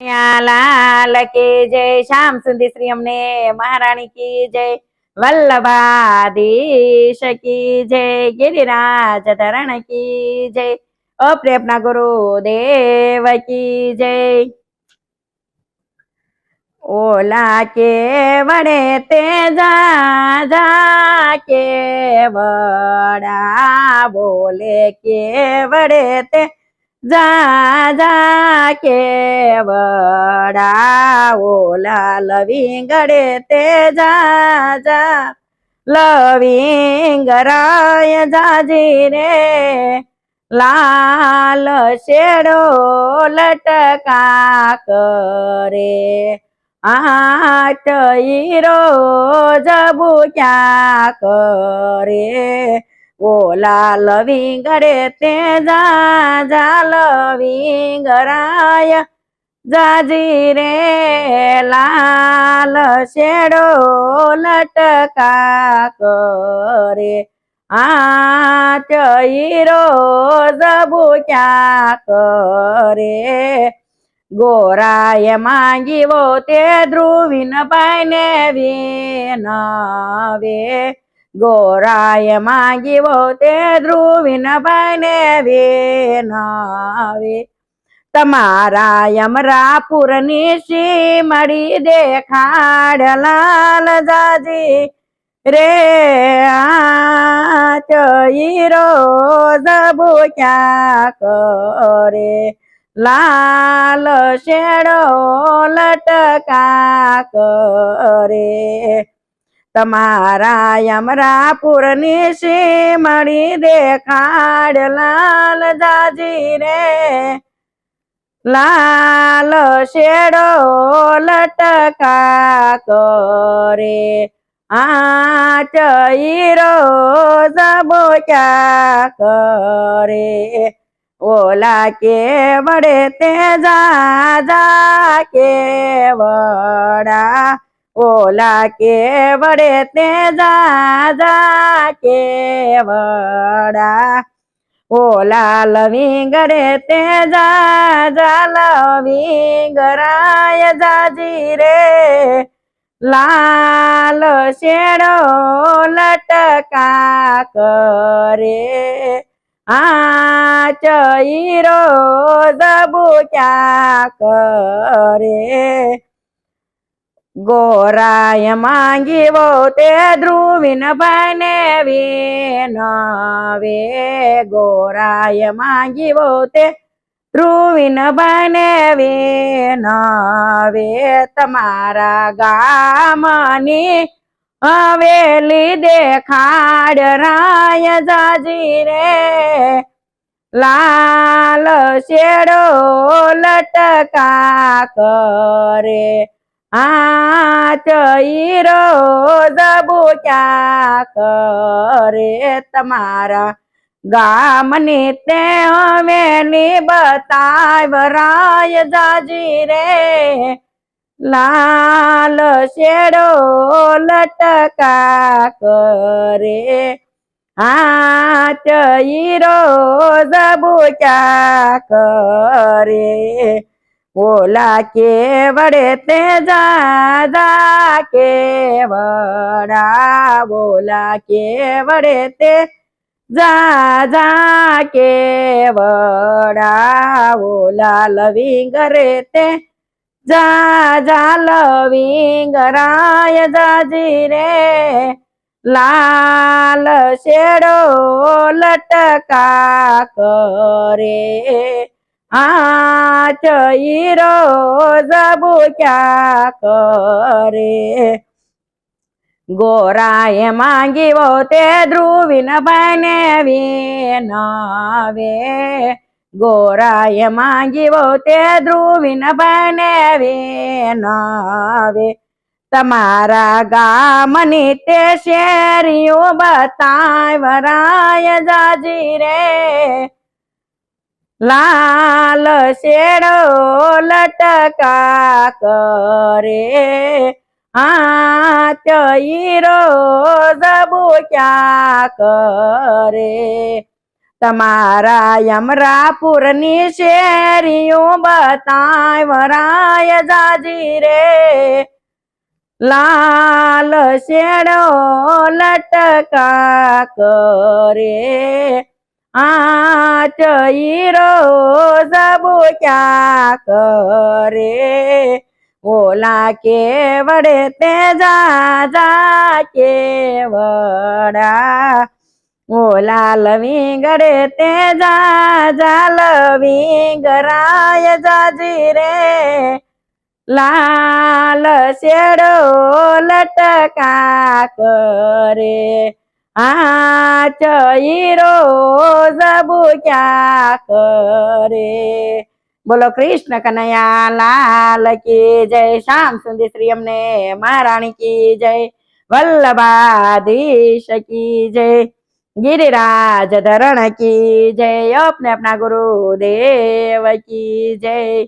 લાલ કી જય શ્યામ સુંદર શ્રી અમને મહારાણી કી જય વલ્લભાધીશ કી જય ગિરિરાજ ધરણ કી જય અપ્રેપના ગુરુ દેવ કી જય ઓલા કે વડે તે જા જા કે વડા બોલે કે વડે તે જા જા કે વડા ઓલા લવિંગડે તે જા જા લવિંગરાય જાજી રે લાલ શેડો લટકા કરે. આટ ઈરો જબુ ક્યાં કરે. ઓલા લવિંગરે તે જા જા લવિંગરાય. જાજી રે લાલ શેડો લટકા કરે. આ ચઈરો જબુ ક્યાં કરે. ગોરાએ માંગીવો તે ધ્રુવીન પાઈને વિનવે. ગોરાએ માંગીવો તે ધ્રુવીન વે વિનવે તમારા યમરાપુરની મળી દેખાડ લાલ જાજી. રે ચઈરો જબુ ક્યાં કરે. લાલ શેડો લટકા કરે. તમારા યમરાપુરની શીમડી દેખાડ લાલ દાજી રે. લાલ શેડો લટકા કરે. આ ચઈરો જબો ક્યાં કરે. ઓલા કે વડે તે જા કે વડા ઓલા કે વડે તે જા કે વડા ઓલા લવિંગડે તે જા લવિંગરાય જાજી રે. લાલ શેડો લટકા કરે. આ ચઈરો દબુ ક્યાં કરે. ગોરાય માંગીવો તે ધ્રુવિન ભાઈને વિનવે. ગોરાય માંગીવો તે ધ્રુવિન ભાઈને વિનવે. તમારા ગામની હવેલી દેખાડ રાય જાજી રે. લાલ શેડો લટકા કરે. આ ચઈરો દબુ ક્યાં કરે તમારા ગામની તે હવેલી બતાવ રાય જાજી રે લાલ શેડો લટકા કરે આ ચઈરો જબુ ક્યાં કરે ઓલા કે વડે તે જા જા કે વડા બોલા કે વડે તે જા જા કે વડા ઓલા લવિંગ રે તે જા લવિંગ રાય જાજી રે. લાલ શેડો લટકા કરે. આ ચઈરો જબુ ક્યાં કરે. ગોરાએ માંગીવો તે ધ્રુવીન ભાઈને વિનવે ગોરાએ માંગીવો તે ધ્રુવીન ભાઈને વિનવે તમારા ગામની તે શેરીઓ બતાવ વરાય જાજી રે. લાલ શેડો લટકા કરે. આ ઈરો જબુ ક્યાં કરે. તમારા યમરાપુરની શેરીઓ બતાય વરાય જાજી રે. લાલ શેડો લટકા કરે. આ ચઈરો સબુ ક્યાં કરે. ઓલા કે વડે તે જા જા કે વડા ઓલા લવિંગ રે તે જા જા લવિંગ રાય જાજી રે. લાલ શેડો લટકા કરે. रोज बुक्या करे. बोलो कृष्ण कन्हैया लाल की जय श्याम सुंदर श्री अमने महाराणी की जय वल्लभाधीश की जय गिरिराज धरण की जय अपने अपना गुरुदेव की जय.